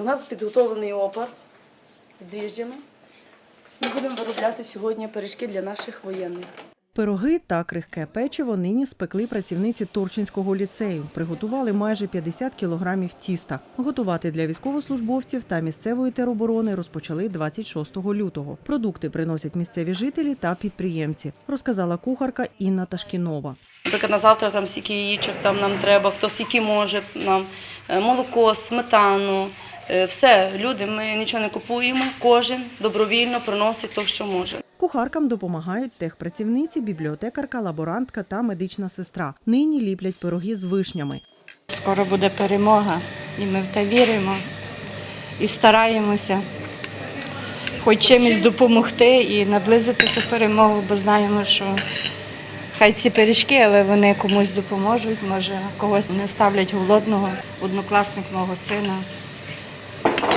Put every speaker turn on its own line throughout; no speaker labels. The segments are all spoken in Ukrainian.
У нас підготовлений опар з дріжджами. Ми будемо виробляти сьогодні пиріжки для наших воєнних.
Пироги та крихке печиво нині спекли працівниці Турчинського ліцею. Приготували майже 50 кілограмів тіста. Готувати для військовослужбовців та місцевої тероборони розпочали 26 лютого. Продукти приносять місцеві жителі та підприємці, розказала кухарка Інна Ташкінова.
Наприклад, на завтра там скільки яєчок там нам треба, хто скільки може нам е, молоко, сметану. Е, Все, люди, ми нічого не купуємо, кожен добровільно приносить те, що може.
Кухаркам допомагають техпрацівниці, бібліотекарка, лаборантка та медична сестра. Нині ліплять пироги з вишнями.
Скоро буде перемога, і ми в те віримо і стараємося хоч чимось допомогти і наблизити ту перемогу, бо знаємо, що хай ці пиріжки, але вони комусь допоможуть, може когось не ставлять голодного. Однокласник мого сина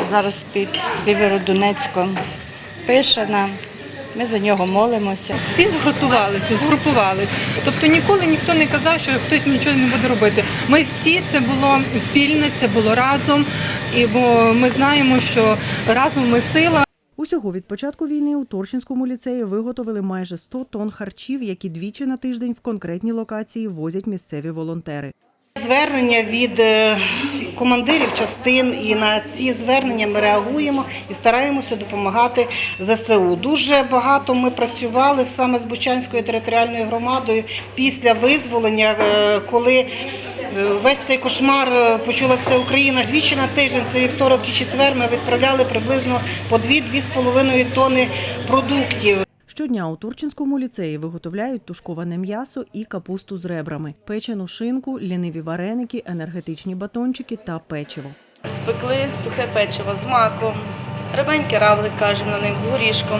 зараз під Сєвєродонецьком пише нам. Ми за нього молимося.
Всі згуртувалися, згрупувалися. Тобто ніколи ніхто не казав, що хтось нічого не буде робити. Ми всі це було спільне, це було разом, і бо ми знаємо, що разом ми сила.
Усього від початку війни у Торчинському ліцеї виготовили майже 100 тонн харчів, які двічі на тиждень в конкретні локації возять місцеві волонтери.
Звернення від е, командирів частин, і на ці звернення ми реагуємо і стараємося допомагати ЗСУ. Дуже багато ми працювали саме з Бучанською територіальною громадою після визволення, е, коли е, весь цей кошмар е, почула вся Україна. Двічі на тиждень, це вівторок і четвер, ми відправляли приблизно по 2-2,5 тонни продуктів.
Щодня у Турчинському ліцеї виготовляють тушковане м'ясо і капусту з ребрами, печену шинку, ліниві вареники, енергетичні батончики та печиво.
Спекли сухе печиво з маком, ребеньки равлик, кажемо на ним, з горішком.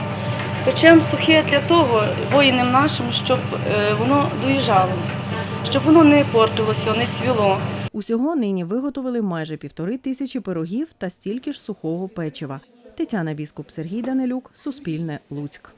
Печемо сухе для того, воїнам нашим, щоб е, воно доїжджало, щоб воно не портилося, не цвіло.
Усього нині виготовили майже півтори тисячі пирогів та стільки ж сухого печива. Тетяна Біскуп, Сергій Данилюк, Суспільне, Луцьк.